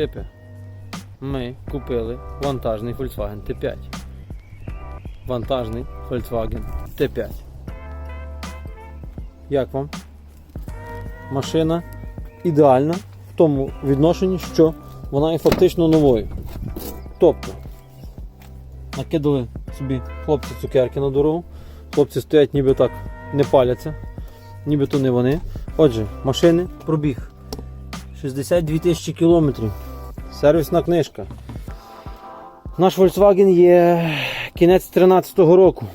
Стереотипи. Ми купили вантажний Volkswagen T5. Вантажний Volkswagen T5. Як вам? Машина ідеальна в тому відношенні, що вона є фактично новою. Тобто, накидали собі хлопці цукерки на дорогу. Хлопці стоять ніби так не паляться, ніби то не вони. Отже, машини пробіг 62 тисячі кілометрів. Сервісна книжка. Наш Volkswagen є кінець 13-го року.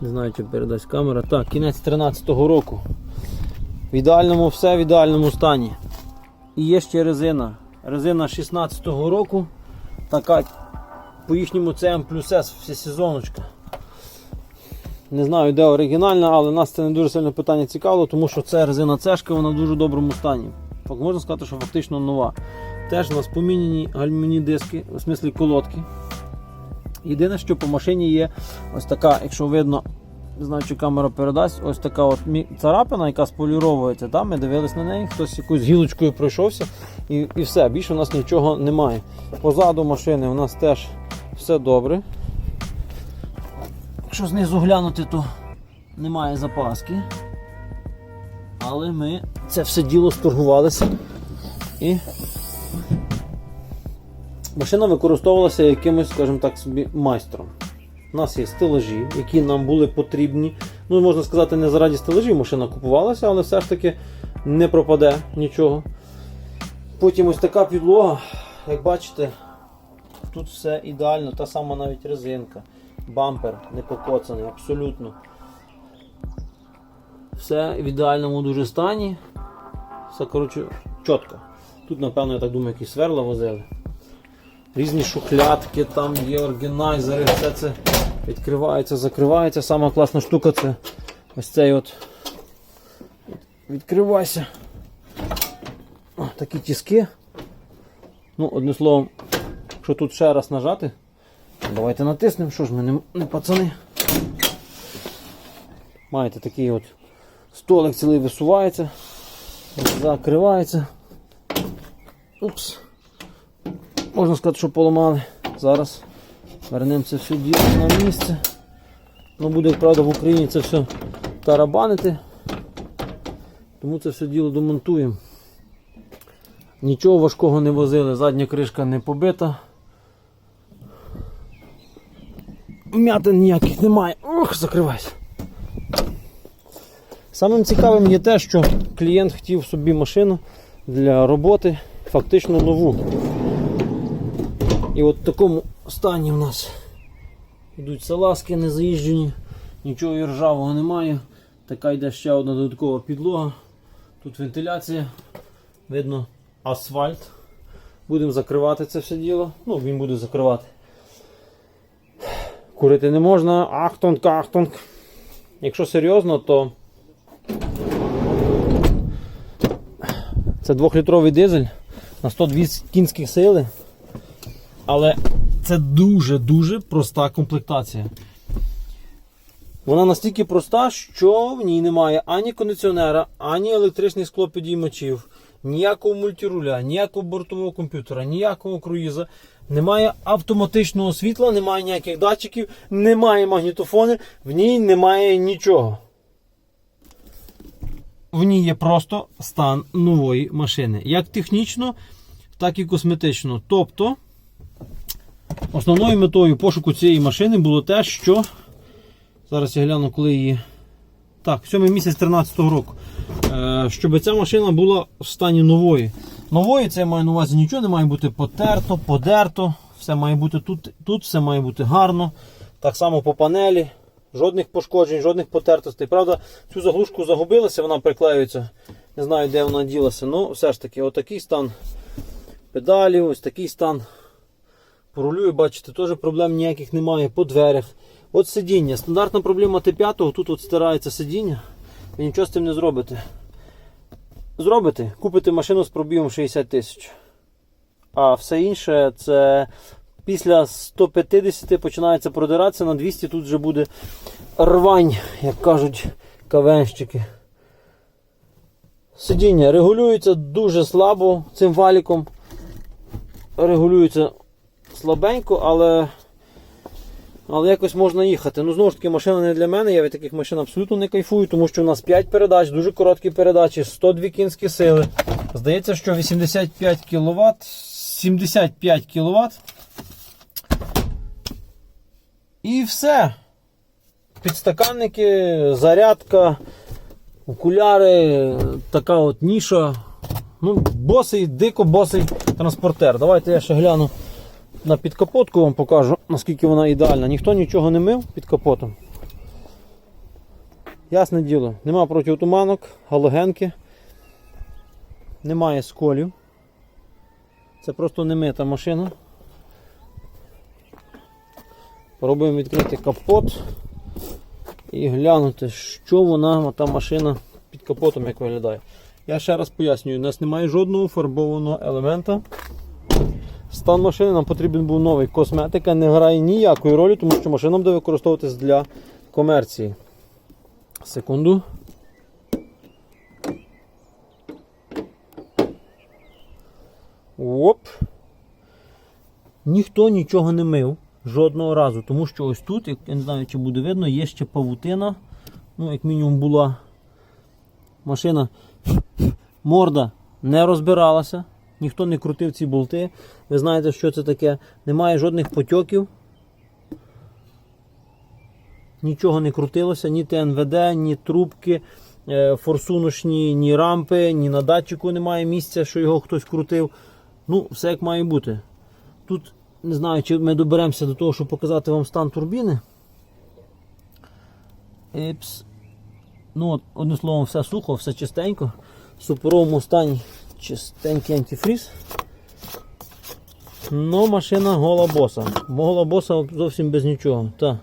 Не знаю, чи передасть камера. Так, кінець 13-го року. В ідеальному все в ідеальному стані. І є ще резина. Резина 16-го року. Така по їхньому CM плюс S всесезоночка. Не знаю, де оригінальна, але нас це не дуже сильно питання цікавило, тому що це резина цешка, вона в дуже доброму стані. Можна сказати, що фактично нова. Теж у нас поміняні гальмівні диски, в смислі колодки. Єдине, що по машині є ось така, якщо видно, не знаю, чи камера передасть, ось така от царапина, яка споліровується. Там ми дивились на неї, хтось якоюсь гілочкою пройшовся і, і все, більше у нас нічого немає. Позаду машини у нас теж все добре. Якщо знизу глянути, то немає запаски. Але ми це все діло сторгувалися і машина використовувалася якимось, скажімо так, собі майстром. У нас є стелажі, які нам були потрібні. Ну, можна сказати, не заради стелажів машина купувалася, але все ж таки не пропаде нічого. Потім ось така підлога, як бачите, тут все ідеально, та сама навіть резинка, бампер не покоцаний, абсолютно. Все в ідеальному дуже стані. Все, коротше, чітко. Тут, напевно, я так думаю, якісь сверла возили. Різні шухлядки, там є органайзери, все це відкривається, закривається. Сама класна штука це ось цей от. Відкривайся. О, такі тіски. Ну, одним словом, якщо тут ще раз нажати, давайте натиснемо, що ж ми не, не пацани. Маєте такий от столик цілий висувається, закривається. Упс. Можна сказати, що поламали. Зараз вернемо це все діло на місце. Ну буде, правда, в Україні це все тарабанити. Тому це все діло домонтуємо. Нічого важкого не возили, задня кришка не побита. М'ятин ніяких немає. Ох, закривайся. Самим цікавим є те, що клієнт хотів собі машину для роботи фактично нову. І от в такому стані в нас йдуть салазки не заїжджені, нічого і ржавого немає. Така йде ще одна додаткова підлога. Тут вентиляція, видно асфальт. Будемо закривати це все діло. Ну, він буде закривати. Курити не можна. Ахтонг, ахтонг. Якщо серйозно, то це 2-літровий дизель на 120 кінських сили. Але це дуже-дуже проста комплектація. Вона настільки проста, що в ній немає ані кондиціонера, ані електричних склопідіймачів, ніякого мультируля, ніякого бортового комп'ютера, ніякого круїза. Немає автоматичного світла, немає ніяких датчиків, немає магнітофони, в ній немає нічого. В ній є просто стан нової машини. Як технічно, так і косметично. Тобто, основною метою пошуку цієї машини було те, що. Зараз я гляну, коли її. Так, 7 місяць 13-го року. Е, щоб ця машина була в стані нової. Нової це я маю на увазі нічого не має бути потерто, подерто. Все має бути тут, тут все має бути гарно. Так само по панелі. Жодних пошкоджень, жодних потертостей. Правда, цю заглушку загубилася, вона приклеюється. Не знаю, де вона ділася. Ну, все ж таки, отакий стан педалів, ось такий стан. По рулю, бачите, теж проблем ніяких немає по дверях. От сидіння. Стандартна проблема Т5, тут от стирається сидіння. Ви нічого з цим не зробите. Зробите, купите машину з пробігом 60 тисяч. А все інше це після 150 починається продиратися, на 200 тут вже буде рвань, як кажуть кавенщики. Сидіння регулюється дуже слабо цим валіком. Регулюється слабенько, але, але якось можна їхати. Ну, знову ж таки, машина не для мене. Я від таких машин абсолютно не кайфую, тому що у нас 5 передач, дуже короткі передачі, 102 кінські сили. Здається, що 85 кВт, 75 кВт. І все. Підстаканники, зарядка, окуляри, така от ніша. Ну, босий, дико босий транспортер. Давайте я ще гляну на підкапотку, вам покажу, наскільки вона ідеальна. Ніхто нічого не мив під капотом. Ясне діло, нема протиотуманок, галогенки, немає сколів. Це просто немита машина. Пробуємо відкрити капот і глянути, що вона, та машина під капотом як виглядає. Я ще раз пояснюю, у нас немає жодного фарбованого елемента. Стан машини нам потрібен був новий. Косметика не грає ніякої ролі, тому що машина буде використовуватись для комерції. Секунду. Оп. Ніхто нічого не мив жодного разу, тому що ось тут, як я не знаю, чи буде видно, є ще павутина. Ну, як мінімум була машина. Морда не розбиралася, ніхто не крутив ці болти. Ви знаєте, що це таке. Немає жодних потьоків. Нічого не крутилося, ні ТНВД, ні трубки, е, форсуночні, ні рампи, ні на датчику немає місця, що його хтось крутив. Ну, все як має бути. Тут не знаю, чи ми доберемося до того, щоб показати вам стан турбіни. Епс. Ну, одним словом, все сухо, все чистенько. В супоровому стані чистенький антифріз. Ну, машина гола боса. Гола боса зовсім без нічого. Так.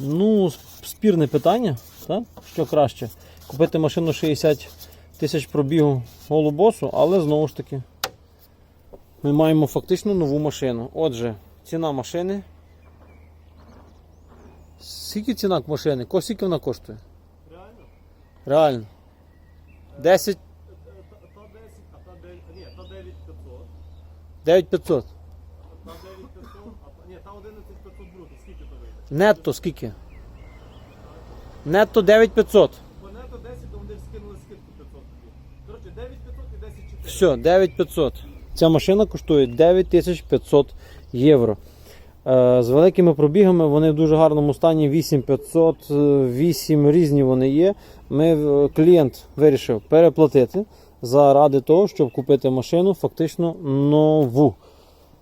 Ну, спірне питання, так? що краще. Купити машину 60 тисяч пробігу голубосу, але знову ж таки ми маємо фактично нову машину. Отже, ціна машини. Скільки ціна машини? Скільки вона коштує? Реально? Реально. 10 Та 10, а та 9, ні, та 9500, 9500. та 9500, а ні, та 11500 бруто, скільки то вийде? Нетто скільки? Нетто 9500. По нето 10, то вони скинули скидку 500 тобі. Коротше, 9500 і 10400. Все, 9500. Ця машина коштує 9500 євро. Е, З великими пробігами вони в дуже гарному стані 8500, е, 8 різні вони є. Ми, е, клієнт вирішив переплатити заради того, щоб купити машину фактично нову.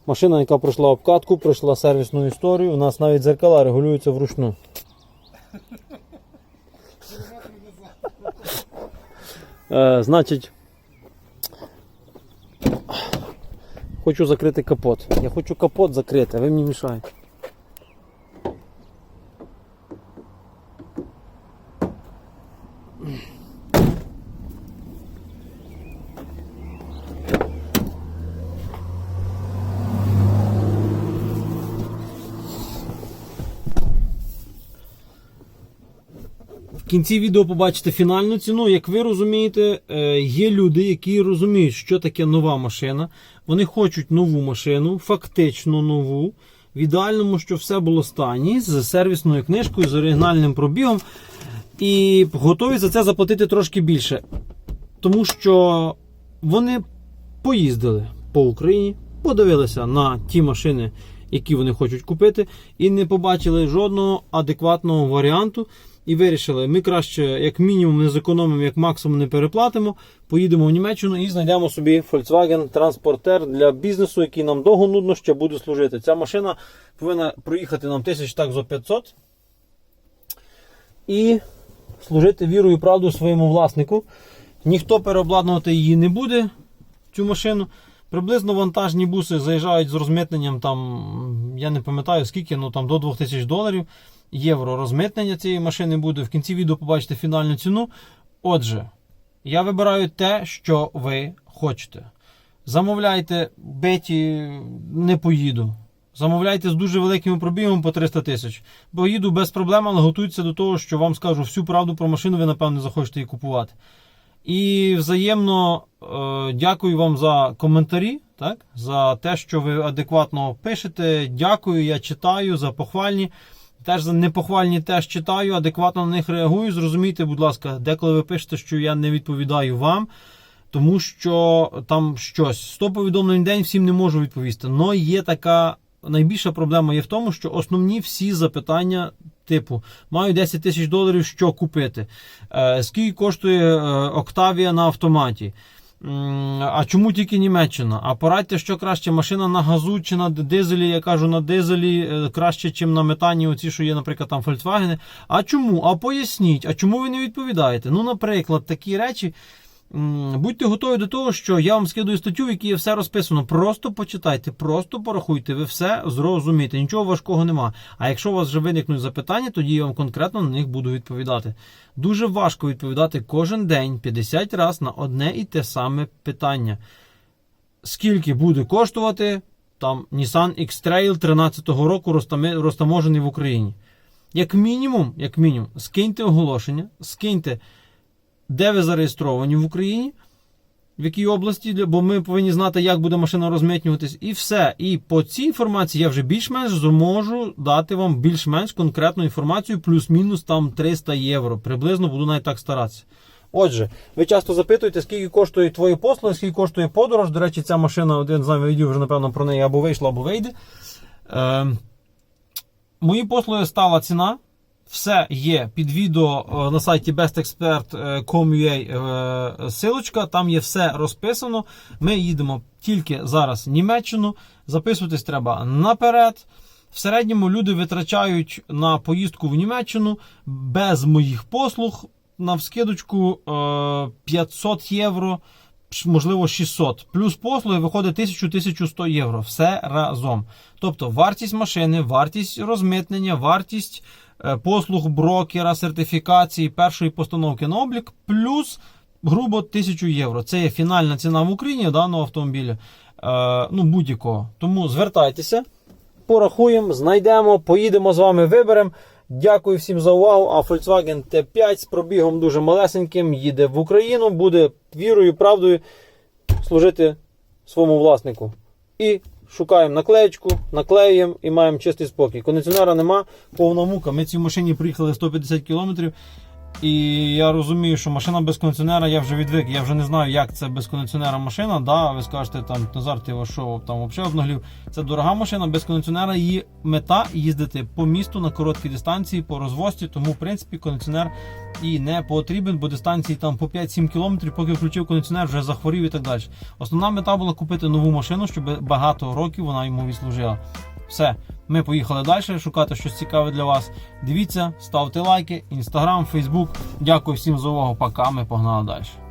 Машина, яка пройшла обкатку, пройшла сервісну історію. У нас навіть зеркала регулюються вручну. Е, значить, хочу закрити капот. Я хочу капот закрити, а ви мені мішаєте. Кінці відео побачите фінальну ціну. Як ви розумієте, е, є люди, які розуміють, що таке нова машина. Вони хочуть нову машину, фактично нову. В ідеальному, що все було стані з сервісною книжкою, з оригінальним пробігом. І готові за це заплатити трошки більше. Тому що вони поїздили по Україні, подивилися на ті машини, які вони хочуть купити, і не побачили жодного адекватного варіанту. І вирішили, ми краще, як мінімум, не зекономимо, як максимум не переплатимо. Поїдемо в Німеччину і знайдемо собі Volkswagen транспортер для бізнесу, який нам довго нудно ще буде служити. Ця машина повинна проїхати нам тисяч так зо 500 і служити вірою і правдою своєму власнику. Ніхто переобладнувати її не буде, цю машину. Приблизно вантажні буси заїжджають з розмитненням, там, я не пам'ятаю скільки, ну там до 2000 доларів євро розмитнення цієї машини буде. В кінці відео побачите фінальну ціну. Отже, я вибираю те, що ви хочете. Замовляйте, Беті не поїду. Замовляйте з дуже великими пробігами по 300 тисяч. Бо їду без проблем, але готуйтеся до того, що вам скажу всю правду про машину, ви напевно захочете її купувати. І взаємно е, дякую вам за коментарі, так? за те, що ви адекватно пишете. Дякую, я читаю за похвальні. Теж непохвальні теж читаю, адекватно на них реагую. Зрозумійте, будь ласка, деколи ви пишете, що я не відповідаю вам, тому що там щось 100 повідомлень в день всім не можу відповісти. Но є така найбільша проблема є в тому, що основні всі запитання. Типу, маю 10 тисяч доларів, що купити? Е, скільки коштує е, Octavia на автоматі? А чому тільки Німеччина? А порадьте, що краще машина на газу чи на дизелі? Я кажу, на дизелі е, краще, ніж на метані, оці, що є, наприклад, там Volkswagen. А чому? А поясніть, а чому ви не відповідаєте? Ну, наприклад, такі речі. Будьте готові до того, що я вам скидую статтю, в якій є все розписано. Просто почитайте, просто порахуйте, ви все зрозумієте. Нічого важкого нема. А якщо у вас вже виникнуть запитання, тоді я вам конкретно на них буду відповідати. Дуже важко відповідати кожен день 50 разів на одне і те саме питання. Скільки буде коштувати там Nissan X-Trail 13-го року розтаможений в Україні? Як мінімум, як мінімум, скиньте оголошення, скиньте, де ви зареєстровані в Україні, в якій області, бо ми повинні знати, як буде машина розмитнюватись, і все. І по цій інформації я вже більш-менш зможу дати вам більш-менш конкретну інформацію, плюс-мінус там 300 євро. Приблизно буду навіть так старатися. Отже, ви часто запитуєте, скільки коштують твої послуги, скільки коштує подорож. До речі, ця машина, один з нами відео вже, напевно, про неї або вийшло, або вийде. Е, мої послуги стала ціна. Все є під відео е, на сайті bestexpert.com.ua е, силочка, там є все розписано. Ми їдемо тільки зараз в Німеччину. Записуватись треба наперед. В середньому люди витрачають на поїздку в Німеччину без моїх послуг на вскидочку е, 500 євро, можливо 600. Плюс послуги виходить 1000-1100 євро. Все разом. Тобто вартість машини, вартість розмитнення, вартість е, послуг брокера, сертифікації, першої постановки на облік, плюс грубо 1000 євро. Це є фінальна ціна в Україні даного автомобіля. Е, ну, будь-якого. Тому звертайтеся порахуємо, знайдемо, поїдемо з вами, виберемо. Дякую всім за увагу. А Volkswagen T5 з пробігом дуже малесеньким їде в Україну, буде вірою, правдою служити своєму власнику. І шукаємо наклеєчку, наклеюємо і маємо чистий спокій. Кондиціонера нема, повна мука. Ми цій машині приїхали 150 км. І я розумію, що машина без кондиціонера я вже відвик. Я вже не знаю, як це без кондиціонера машина. Да, ви скажете, там Назар, ти що там взагалі обнаглів. Це дорога машина без кондиціонера. Її мета їздити по місту на короткі дистанції, по розвозці. Тому, в принципі, кондиціонер і не потрібен, бо дистанції там по 5-7 км, поки включив кондиціонер, вже захворів і так далі. Основна мета була купити нову машину, щоб багато років вона йому відслужила. Все, ми поїхали далі шукати щось цікаве для вас. Дивіться, ставте лайки, інстаграм, фейсбук. Дякую всім за увагу. Пока. Ми погнали далі.